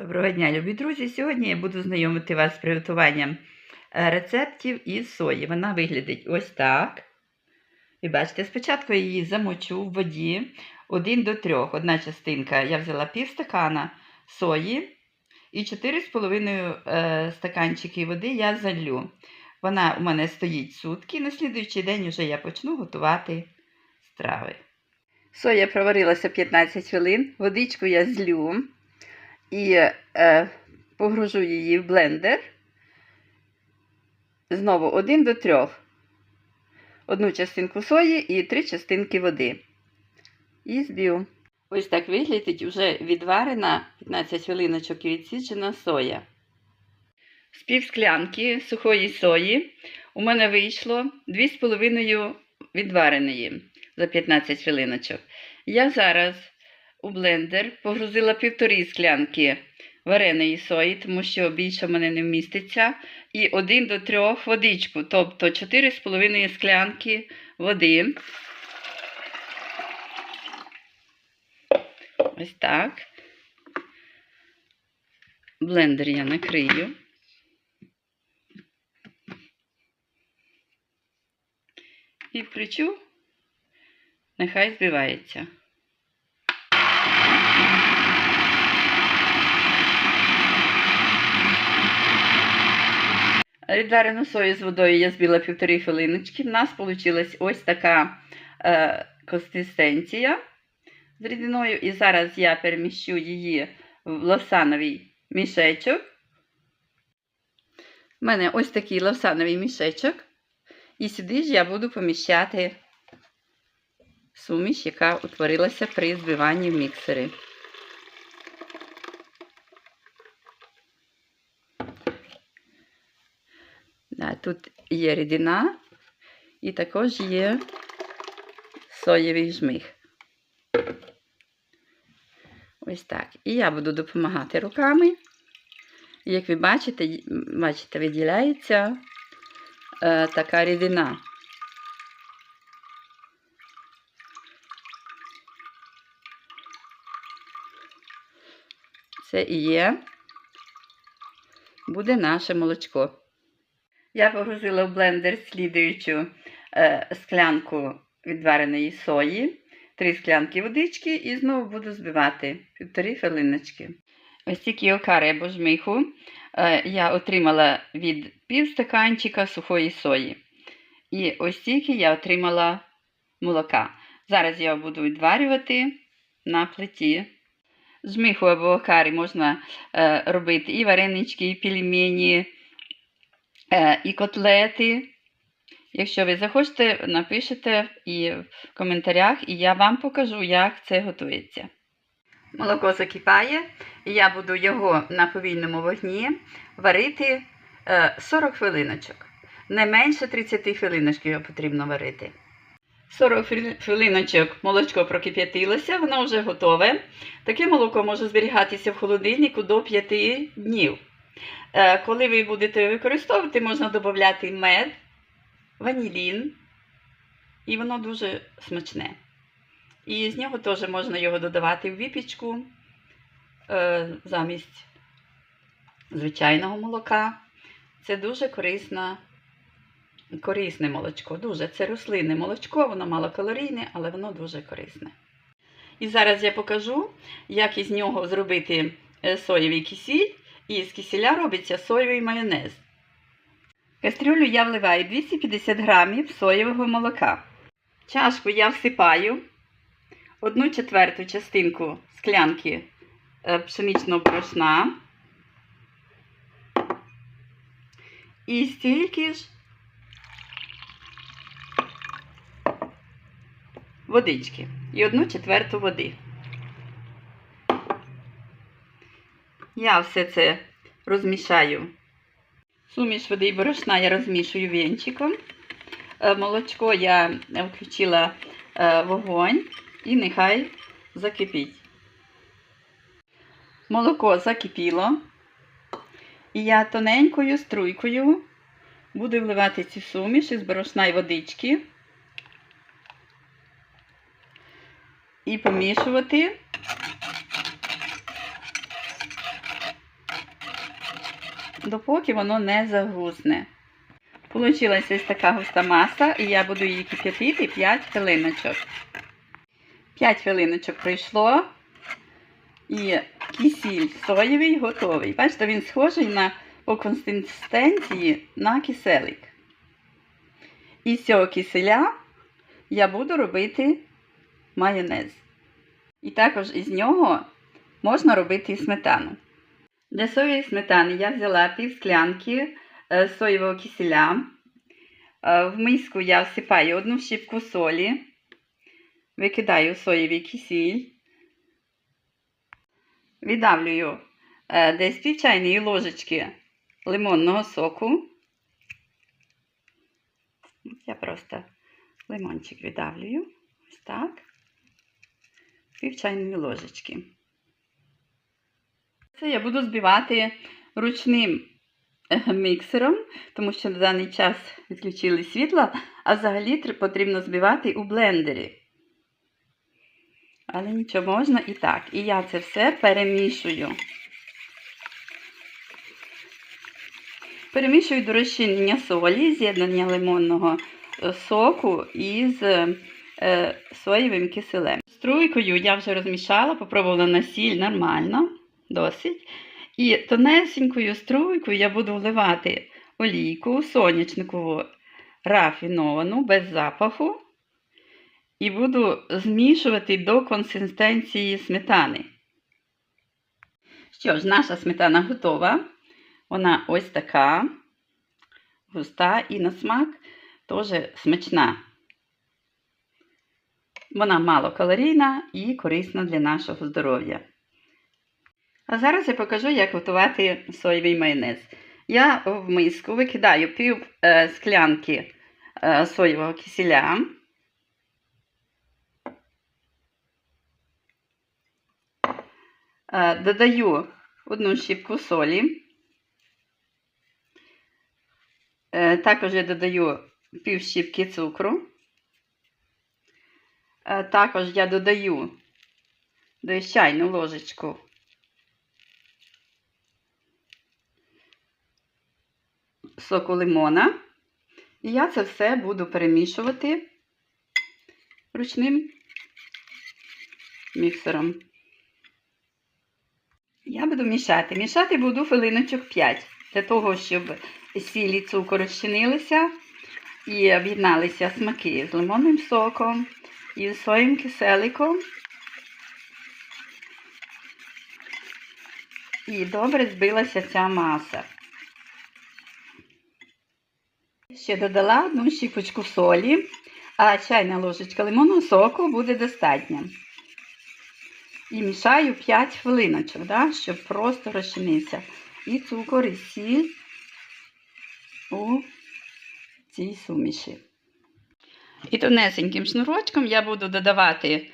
Доброго дня, любі друзі! Сьогодні я буду знайомити вас з приготуванням е, рецептів із сої. Вона виглядить ось так. Ви бачите, спочатку я її замочу в воді 1 до 3. Одна частинка я взяла пів стакана сої і 4,5 е, стаканчики води я залью. Вона у мене стоїть сутки. На слідуючий день вже я почну готувати страви. Соя проварилася 15 хвилин, водичку я злю і е, погружу її в блендер. Знову 1 до 3. Одну частинку сої і 3 частинки води. І зб'ю. Ось так виглядить вже відварена 15 хвилиночок і відсіджена соя. З пів склянки сухої сої у мене вийшло 2,5 відвареної за 15 хвилиночок. Я зараз у блендер погрузила півтори склянки вареної сої, тому що більше в мене не вміститься. І 1 до 3 водичку, тобто 4,5 склянки води. Ось так. Блендер я накрию. І включу, нехай збивається. Відварену сою з водою я збила півтори хвилиночки. В нас вийшла ось така е, консистенція з рідиною. І зараз я переміщу її в лавсановий мішечок. У мене ось такий лавсановий мішечок. І сюди ж я буду поміщати суміш, яка утворилася при збиванні в міксері. Да, тут є рідина і також є соєвий жмих. Ось так. І я буду допомагати руками. Як ви бачите, бачите, виділяється е, така рідина. Це і є, буде наше молочко. Я погрузила в блендер слідуючу е, склянку відвареної сої, три склянки водички і знову буду збивати півтори хвилиночки. Ось тільки окари або жмиху е, я отримала від півстаканчика сухої сої. І ось тільки я отримала молока. Зараз я буду відварювати на плиті. Жмиху або окарі можна е, робити і варенички, і пельмені, і котлети. Якщо ви захочете, напишете і в коментарях, і я вам покажу, як це готується. Молоко закипає, і я буду його на повільному вогні варити е, 40 хвилиночок. Не менше 30 хвилиночок його потрібно варити. 40 хвилиночок молочко прокип'ятилося, воно вже готове. Таке молоко може зберігатися в холодильнику до 5 днів. Е, Коли ви будете використовувати, можна додати мед, ванілін, і воно дуже смачне. І з нього теж можна його додавати в випічку е, замість звичайного молока. Це дуже корисна, корисне молочко. Дуже. Це рослинне молочко, воно малокалорійне, але воно дуже корисне. І зараз я покажу, як із нього зробити е, соєвий кисіль. І з кисіля робиться соєвий майонез. Кастрюлю я вливаю 250 грамів соєвого молока. Чашку я всипаю одну четверту частинку склянки е, пшеничного борошна. І стільки ж водички і одну четверту води. Я все це розмішаю. Суміш води і борошна я розмішую вінчиком. Е, Молочко я включила е, вогонь і нехай закипіть. Молоко закипіло. І я тоненькою струйкою буду вливати цю суміш із борошна і водички. І помішувати допоки воно не загусне. Получилася ось така густа маса, і я буду її кип'ятити 5 хвилиночок. 5 хвилиночок пройшло. І кисіль соєвий готовий. Бачите, він схожий на по консистенції на киселик. І з цього киселя я буду робити майонез. І також із нього можна робити сметану. Для соєвої сметани я взяла пів склянки е, соєвого киселя. Е, В миску я всипаю одну щіпку солі, викидаю соєвий кисіль, віддавлюю е, десь пів чайної ложечки лимонного соку. Я просто лимончик віддавлюю. Ось так. Пів чайної ложечки. Це я буду збивати ручним е, міксером, тому що на даний час відключили світло, а взагалі потрібно збивати у блендері. Але нічого можна і так. І я це все перемішую. Перемішую до розчинення солі, з'єднання лимонного е, соку із е, соєвим киселем. Струйкою я вже розмішала, попробувала на сіль нормально, досить. І тонесенькою струйкою я буду вливати олійку сонячникову рафіновану, без запаху. І буду змішувати до консистенції сметани. Що ж, наша сметана готова. Вона ось така густа і на смак теж смачна. Вона малокалорійна і корисна для нашого здоров'я. А зараз я покажу, як готувати соєвий майонез. Я в миску викидаю пів е, склянки е, соєвого кисіля. Е, Додаю одну щіпку солі. Також я додаю пів щіпки цукру. Також я додаю десь чайну ложечку соку лимона. І я це все буду перемішувати ручним міксером. Я буду мішати. Мішати буду хвилиночок 5, для того, щоб сіль і цукор розчинилися і об'єдналися смаки з лимонним соком і з соєм киселиком. І добре збилася ця маса. Ще додала одну щіпочку солі, а чайна ложечка лимонного соку буде достатньо. І мішаю 5 хвилиночок, да, щоб просто розчинився. І цукор, і сіль у цій суміші. І тонесеньким шнурочком я буду додавати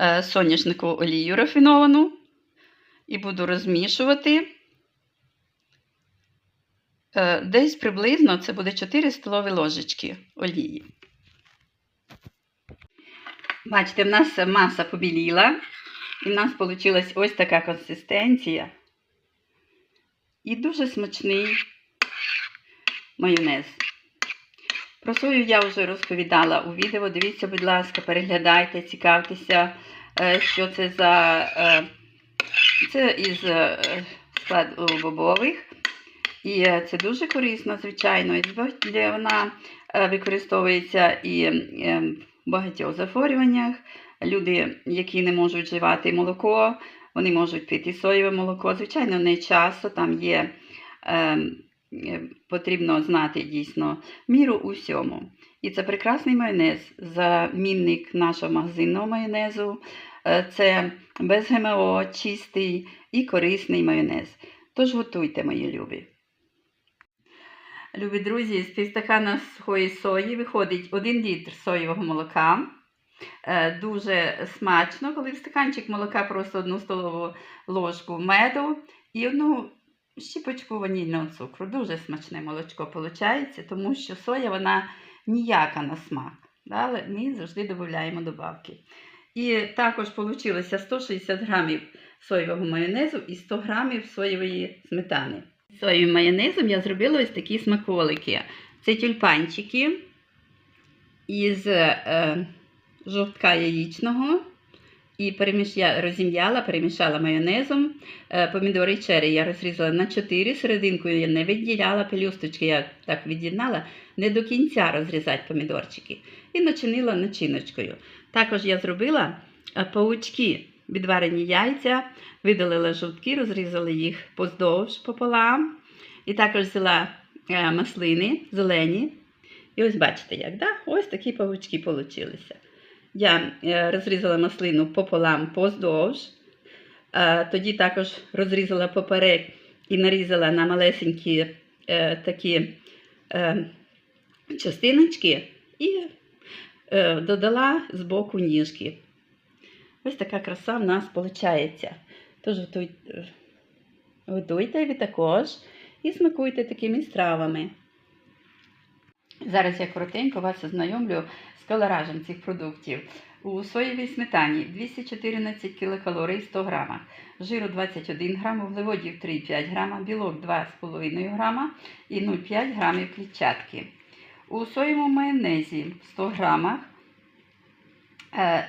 е, соняшникову олію рафіновану і буду розмішувати. Е, Десь приблизно це буде 4 столові ложечки олії. Бачите, в нас маса побіліла, і в нас вийшла ось така консистенція. І дуже смачний майонез. Про сою я вже розповідала у відео. Дивіться, будь ласка, переглядайте, цікавтеся, е, що це за е, це із складу бобових. І це дуже корисно, звичайно. І Вона е, використовується і е, в багатьох захворюваннях. Люди, які не можуть вживати молоко, вони можуть пити соєве молоко. Звичайно, не часто там є. е, Потрібно знати дійсно міру у всьому. І це прекрасний майонез, замінник нашого магазинного майонезу. Це без ГМО, чистий і корисний майонез. Тож готуйте, мої любі. Любі друзі, з півстакана сухої сої виходить 1 літр соєвого молока. Е, Дуже смачно, коли в стаканчик молока просто одну столову ложку меду і одну щіпочку ванільного цукру. Дуже смачне молочко виходить, тому що соя вона ніяка на смак. Але ми завжди додаємо добавки. І також вийшло 160 грамів соєвого майонезу і 100 грамів соєвої сметани. Соєвим майонезом я зробила ось такі смаколики. Це тюльпанчики із е, жовтка яєчного. І я розім'яла, перемішала майонезом. Е, помідори черрі я розрізала на 4, серединку я не відділяла, пелюсточки я так від'єднала, не до кінця розрізати помідорчики. І начинила начиночкою. Також я зробила е, паучки, відварені яйця, видалила жовтки, розрізала їх поздовж пополам. І також взяла е, маслини зелені. І ось бачите, як, да? ось такі павучки получилися. Я е, розрізала маслину пополам поздовж, е, тоді також розрізала поперек і нарізала на малесенькі такі частиночки і додала з боку ніжки. Ось така краса в нас виходить. Тож готуйте, ви також і смакуйте такими стравами. Зараз я коротенько вас ознайомлю з калоражем цих продуктів. У соєвій сметані 214 кілокалорій 100 грамах, жиру 21 грам, вуглеводів 3,5 грама, білок 2,5 грама і 0,5 грамів клітчатки. У соєвому майонезі 100 грамах, е,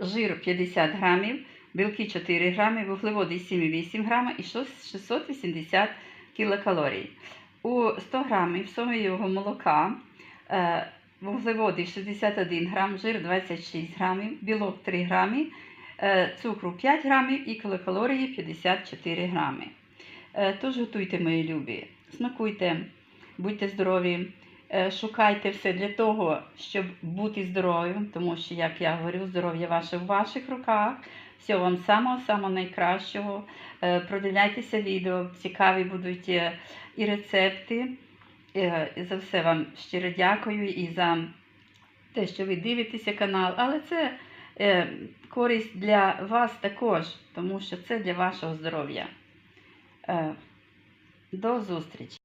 жир 50 грамів, білки 4 грами, вуглеводи 7,8 грама і 680 кілокалорій. У 100 грамів соєвого молока е, вуглеводи 61 грам, жир 26 грамів, білок 3 грами, е, цукру 5 грамів і кілокалорії 54 грами. Е, Тож готуйте, мої любі, смакуйте, будьте здорові, шукайте все для того, щоб бути здоровим, тому що, як я говорю, здоров'я ваше в ваших руках. Всього вам самого-самого найкращого. Е, Продивляйтеся відео, цікаві будуть е, і рецепти. Е, і За все вам щиро дякую і за те, що ви дивитеся канал. Але це е, користь для вас також, тому що це для вашого здоров'я. Е, До зустрічі!